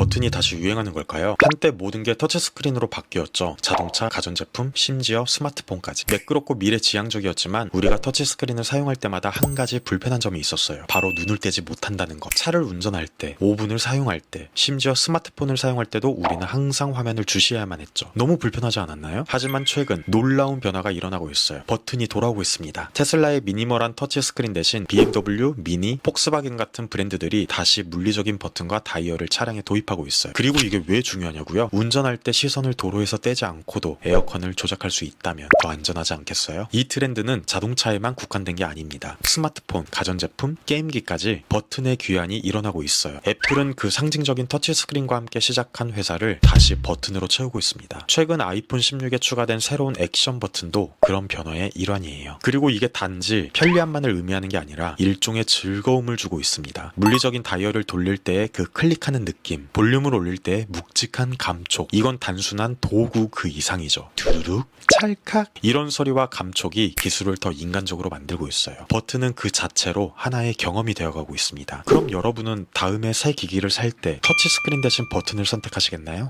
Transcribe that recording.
버튼이 다시 유행하는 걸까요? 한때 모든 게 터치스크린으로 바뀌었죠. 자동차, 가전제품, 심지어 스마트폰까지. 매끄럽고 미래지향적이었지만 우리가 터치스크린을 사용할 때마다 한 가지 불편한 점이 있었어요. 바로 눈을 떼지 못한다는 것. 차를 운전할 때, 오븐을 사용할 때, 심지어 스마트폰을 사용할 때도 우리는 항상 화면을 주시해야만 했죠. 너무 불편하지 않았나요? 하지만 최근 놀라운 변화가 일어나고 있어요. 버튼이 돌아오고 있습니다. 테슬라의 미니멀한 터치스크린 대신 BMW, 미니, 폭스바겐 같은 브랜드들이 다시 물리적인 버튼과 다이얼을 차량에 도입 하고 있어요. 그리고 이게 왜 중요하냐고요? 운전할 때 시선을 도로에서 떼지 않고도 에어컨을 조작할 수 있다면 더 안전하지 않겠어요? 이 트렌드는 자동차에만 국한된 게 아닙니다. 스마트폰, 가전제품, 게임기까지 버튼의 귀환이 일어나고 있어요. 애플은 그 상징적인 터치스크린과 함께 시작한 회사를 다시 버튼으로 채우고 있습니다. 최근 아이폰 16에 추가된 새로운 액션 버튼도 그런 변화의 일환이에요. 그리고 이게 단지 편리함만을 의미하는 게 아니라 일종의 즐거움을 주고 있습니다. 물리적인 다이얼을 돌릴 때의 그 클릭하는 느낌, 볼륨을 올릴 때의 묵직한 감촉, 이건 단순한 도구 그 이상이죠. 두루룩, 찰칵 이런 소리와 감촉이 기술을 더 인간적으로 만들고 있어요. 버튼은 그 자체로 하나의 경험이 되어가고 있습니다. 그럼 여러분은 다음에 새 기기를 살 때 터치스크린 대신 버튼을 선택하시겠나요?